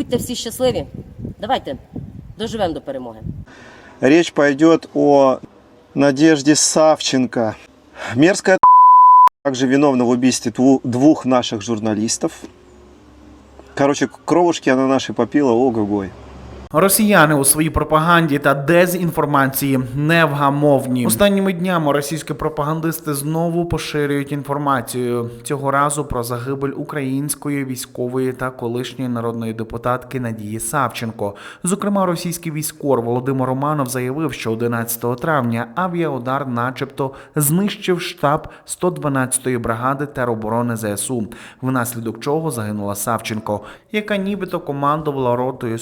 Будьте всі щасливі. Давайте доживемо до перемоги. Речь пойдет о Надежде Савченко. Мерзкая также виновна в убийстве двух наших журналистов. Короче, кровушки она нашей попила, ого-гой. Росіяни у своїй пропаганді та дезінформації невгамовні. Останніми днями російські пропагандисти знову поширюють інформацію цього разу про загибель української військової та колишньої народної депутатки Надії Савченко. Зокрема, російський військор Володимир Романов заявив, що 11 травня авіаудар, начебто, знищив штаб 112-ї бригади тероборони ЗСУ, внаслідок чого загинула Савченко, яка нібито командувала ротою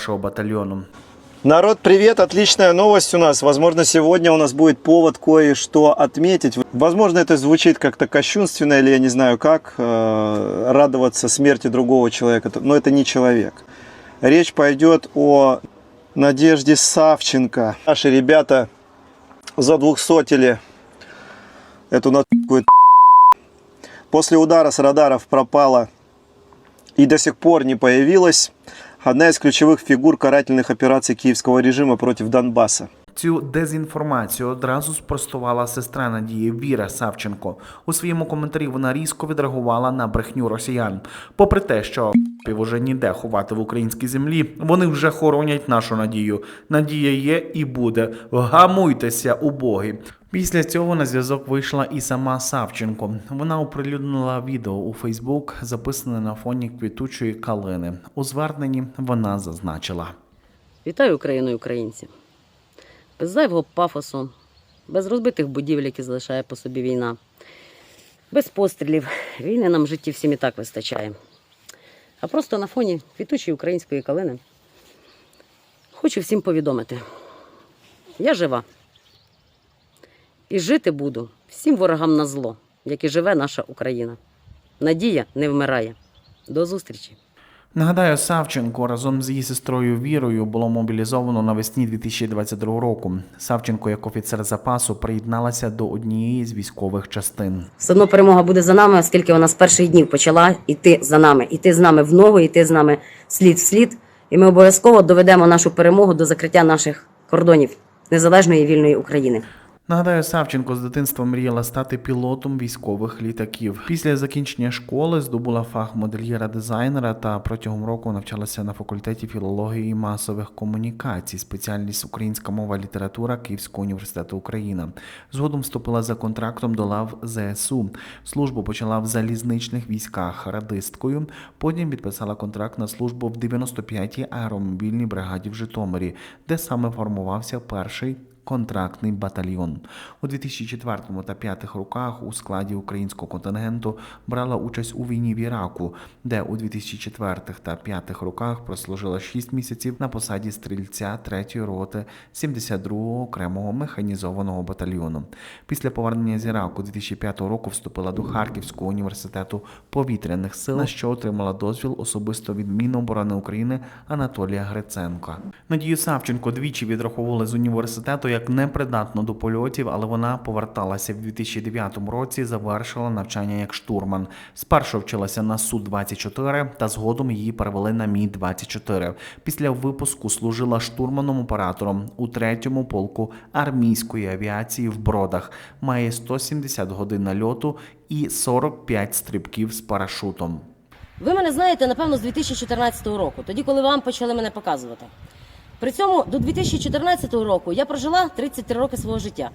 131-го батальйону. Народ, привет! Отличная новость у нас. Возможно, сегодня у нас будет повод кое-что отметить. Возможно, это звучит как-то кощунственно или я не знаю как, э, радоваться смерти другого человека, но это не человек. Речь пойдет о Надежде Савченко. Наши ребята задвухсотили эту натыкую После удара с радаров пропала и до сих пор не появилась одна из ключевых фигур карательных операций киевского режима против Донбасса. Цю дезінформацію одразу спростувала сестра Надії Віра Савченко. У своєму коментарі вона різко відреагувала на брехню росіян. Попри те, що пів уже ніде ховати в українській землі, вони вже хоронять нашу надію. Надія є і буде. Гамуйтеся, убоги. Після цього на зв'язок вийшла і сама Савченко. Вона оприлюднила відео у Фейсбук, записане на фоні квітучої калини. У зверненні вона зазначила. Вітаю Україну і українці. Без зайвого пафосу, без розбитих будівель, які залишає по собі війна, без пострілів. Війни нам в житті всім і так вистачає. А просто на фоні квітучої української калини хочу всім повідомити: я жива. І жити буду всім ворогам на зло, як і живе наша Україна. Надія не вмирає. До зустрічі! Нагадаю, Савченко разом з її сестрою Вірою було мобілізовано навесні 2022 року. Савченко, як офіцер запасу, приєдналася до однієї з військових частин. Все одно перемога буде за нами, оскільки вона з перших днів почала йти за нами, йти з нами в ногу, йти з нами слід в слід. І ми обов'язково доведемо нашу перемогу до закриття наших кордонів незалежної і вільної України. Нагадаю, Савченко з дитинства мріяла стати пілотом військових літаків. Після закінчення школи здобула фах модельєра-дизайнера та протягом року навчалася на факультеті філології і масових комунікацій, спеціальність українська мова і література Київського університету Україна. Згодом вступила за контрактом до лав ЗСУ. Службу почала в залізничних військах радисткою. Потім підписала контракт на службу в 95-й аеромобільній бригаді в Житомирі, де саме формувався перший контрактний батальйон. У 2004 та 2005 роках у складі українського контингенту брала участь у війні в Іраку, де у 2004 та 2005 роках прослужила 6 місяців на посаді стрільця 3-ї роти 72-го окремого механізованого батальйону. Після повернення з Іраку 2005 року вступила до Харківського університету повітряних сил, на що отримала дозвіл особисто від Міноборони України Анатолія Гриценка. Надію Савченко двічі відраховували з університету як непридатну до польотів, але вона поверталася в 2009 році. Завершила навчання як штурман. Спершу вчилася на су 24 та згодом її перевели на мі 24 Після випуску служила штурманом-оператором у третьому полку армійської авіації в Бродах. Має 170 годин нальоту і 45 стрибків з парашутом. Ви мене знаєте, напевно, з 2014 року, тоді, коли вам почали мене показувати. При цьому до 2014 року я прожила 33 роки свого життя,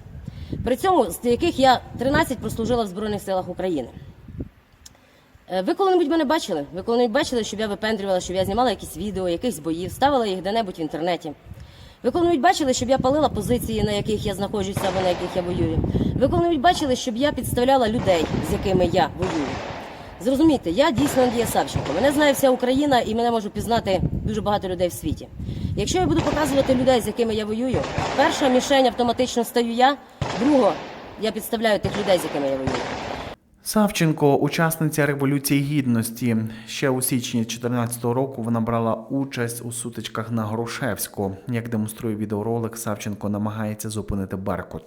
при цьому з яких я 13 прослужила в Збройних силах України. Е, Ви коли-небудь мене бачили? Ви коли-небудь бачили, щоб я випендрювала, щоб я знімала якісь відео, якихось боїв, ставила їх де-небудь в інтернеті? Ви коли-небудь бачили, щоб я палила позиції, на яких я знаходжуся або на яких я воюю? Ви коли-небудь бачили, щоб я підставляла людей, з якими я воюю? Зрозумійте, я дійсно Надія Савченко. Мене знає вся Україна і мене можуть пізнати дуже багато людей в світі. Якщо я буду показувати людей, з якими я воюю, перша мішень автоматично стаю я, друга я підставляю тих людей, з якими я воюю. Савченко, учасниця Революції Гідності. Ще у січні 2014 року вона брала участь у сутичках на Грушевську. Як демонструє відеоролик, Савченко намагається зупинити Беркут.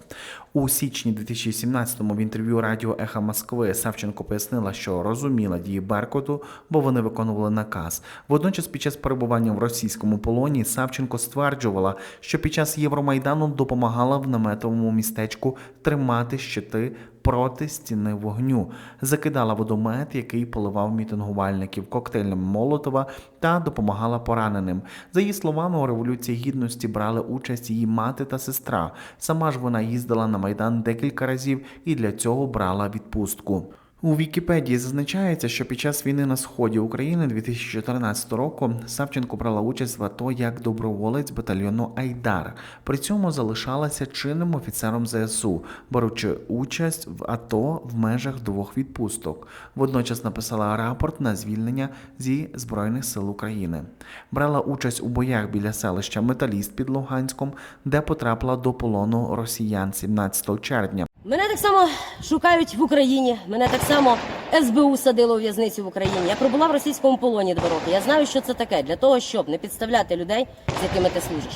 У січні 2017-му в інтерв'ю радіо Еха Москви Савченко пояснила, що розуміла дії Беркуту, бо вони виконували наказ. Водночас, під час перебування в російському полоні, Савченко стверджувала, що під час Євромайдану допомагала в наметовому містечку тримати щити проти стіни вогню, закидала водомет, який поливав мітингувальників коктейлем Молотова та допомагала пораненим. За її словами, у революції гідності брали участь її мати та сестра. Сама ж вона їздила на майдан декілька разів і для цього брала відпустку. У Вікіпедії зазначається, що під час війни на сході України 2014 року Савченко брала участь в АТО як доброволець батальйону Айдар. При цьому залишалася чинним офіцером ЗСУ, беручи участь в АТО в межах двох відпусток. Водночас написала рапорт на звільнення зі Збройних сил України. Брала участь у боях біля селища Металіст під Луганськом, де потрапила до полону росіян 17 червня. Мене так само шукають в Україні. Мене так само СБУ садило у в'язницю в Україні. Я пробула в російському полоні два роки. Я знаю, що це таке для того, щоб не підставляти людей, з якими ти служиш.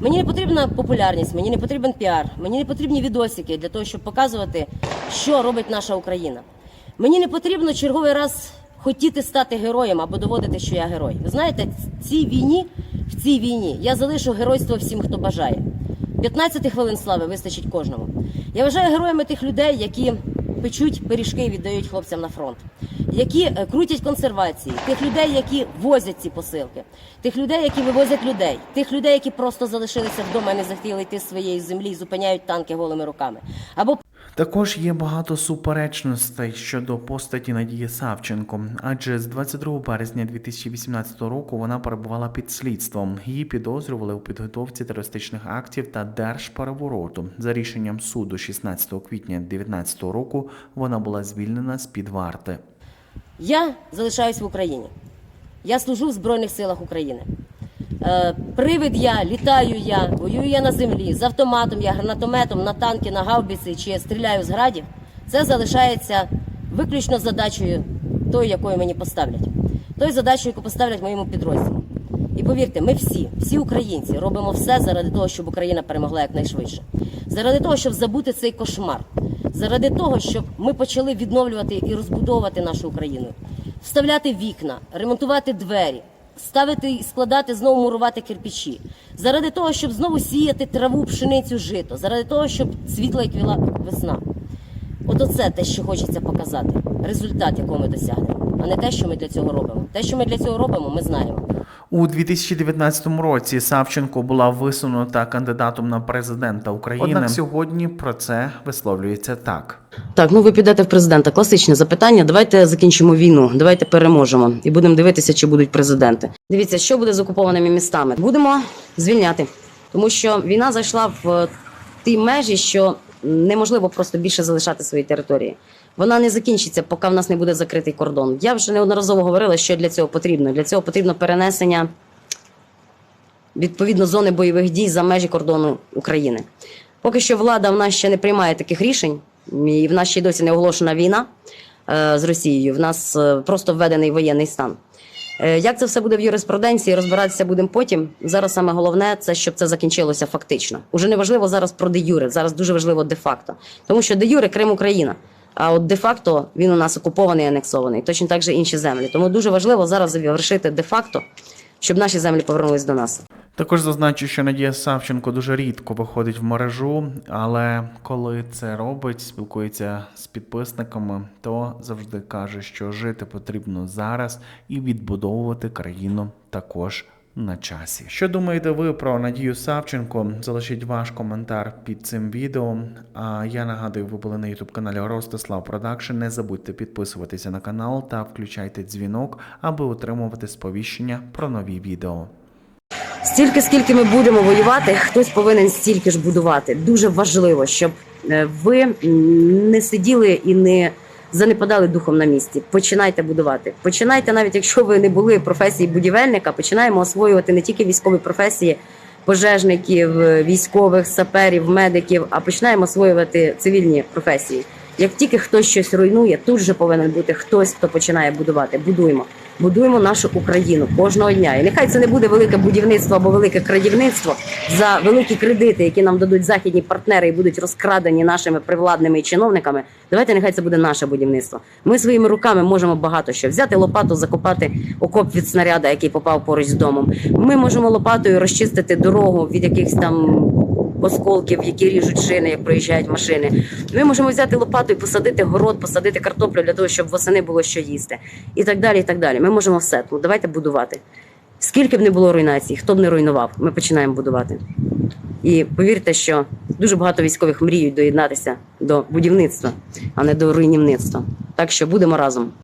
Мені не потрібна популярність, мені не потрібен піар, мені не потрібні відосики для того, щоб показувати, що робить наша Україна. Мені не потрібно черговий раз хотіти стати героєм або доводити, що я герой. Ви знаєте, в цій війні, в цій війні я залишу геройство всім, хто бажає. 15 хвилин слави вистачить кожному. Я вважаю героями тих людей, які печуть пиріжки і віддають хлопцям на фронт, які е, крутять консервації, тих людей, які возять ці посилки, тих людей, які вивозять людей, тих людей, які просто залишилися вдома і не захотіли йти своєї землі і зупиняють танки голими руками, або Також є багато суперечностей щодо постаті Надії Савченко, адже з 22 березня 2018 року вона перебувала під слідством. Її підозрювали у підготовці терористичних актів та держперевороту. За рішенням суду 16 квітня 2019 року вона була звільнена з під варти. Я залишаюсь в Україні. Я служу в Збройних силах України. Е, привид я, літаю я, воюю я на землі, з автоматом, я гранатометом на танки, на гаубиці чи стріляю з градів. Це залишається виключно задачею тою, якою мені поставлять. Тою задачею, яку поставлять моєму підрозділу. І повірте, ми всі, всі українці, робимо все заради того, щоб Україна перемогла якнайшвидше. Заради того, щоб забути цей кошмар. Заради того, щоб ми почали відновлювати і розбудовувати нашу Україну, вставляти вікна, ремонтувати двері, ставити і складати, знову мурувати кирпичі. Заради того, щоб знову сіяти траву, пшеницю, жито, заради того, щоб світла і квіла весна. От оце те, що хочеться показати, результат, якого ми досягнемо, а не те, що ми для цього робимо. Те, що ми для цього робимо, ми знаємо. У 2019 році Савченко була висунута кандидатом на президента України. Однак сьогодні про це висловлюється так. Так, ну ви підете в президента. Класичне запитання. Давайте закінчимо війну. Давайте переможемо і будемо дивитися, чи будуть президенти. Дивіться, що буде з окупованими містами. Будемо звільняти, тому що війна зайшла в ті межі, що неможливо просто більше залишати свої території. Вона не закінчиться, поки в нас не буде закритий кордон. Я вже неодноразово говорила, що для цього потрібно. Для цього потрібно перенесення відповідно зони бойових дій за межі кордону України. Поки що влада в нас ще не приймає таких рішень, і в нас ще й досі не оголошена війна е, з Росією. В нас е, просто введений воєнний стан. Е, Як це все буде в юриспруденції, розбиратися будемо потім. Зараз саме головне це щоб це закінчилося фактично. Уже не важливо зараз про де юре, зараз дуже важливо де-факто. Тому що де юре Крим Україна. А от де-факто він у нас окупований і анексований. Точно так же інші землі. Тому дуже важливо зараз завершити де-факто, щоб наші землі повернулись до нас. Також зазначу, що Надія Савченко дуже рідко виходить в мережу, але коли це робить, спілкується з підписниками, то завжди каже, що жити потрібно зараз і відбудовувати країну також. На часі. Що думаєте ви про Надію Савченко? Залишіть ваш коментар під цим відео. А я нагадую, ви були на youtube каналі Ростислав Продакшн. Не забудьте підписуватися на канал та включайте дзвінок, аби отримувати сповіщення про нові відео. Стільки, скільки ми будемо воювати, хтось повинен стільки ж будувати. Дуже важливо, щоб е, ви не сиділи і не занепадали духом на місці. Починайте будувати. Починайте, навіть якщо ви не були професії будівельника, починаємо освоювати не тільки військові професії, пожежників, військових, саперів, медиків, а починаємо освоювати цивільні професії. Як тільки хтось щось руйнує, тут же повинен бути хтось, хто починає будувати. Будуємо. Будуємо нашу Україну кожного дня. І нехай це не буде велике будівництво або велике крадівництво за великі кредити, які нам дадуть західні партнери і будуть розкрадені нашими привладними чиновниками. Давайте нехай це буде наше будівництво. Ми своїми руками можемо багато що взяти лопату, закопати окоп від снаряда, який попав поруч з домом. Ми можемо лопатою розчистити дорогу від якихось там осколків, які ріжуть шини, як проїжджають машини. Ми можемо взяти лопату і посадити город, посадити картоплю для того, щоб восени було що їсти, і так далі. І так далі. Ми можемо все. Тому давайте будувати. Скільки б не було руйнацій, хто б не руйнував, ми починаємо будувати. І повірте, що дуже багато військових мріють доєднатися до будівництва, а не до руйнівництва. Так що будемо разом.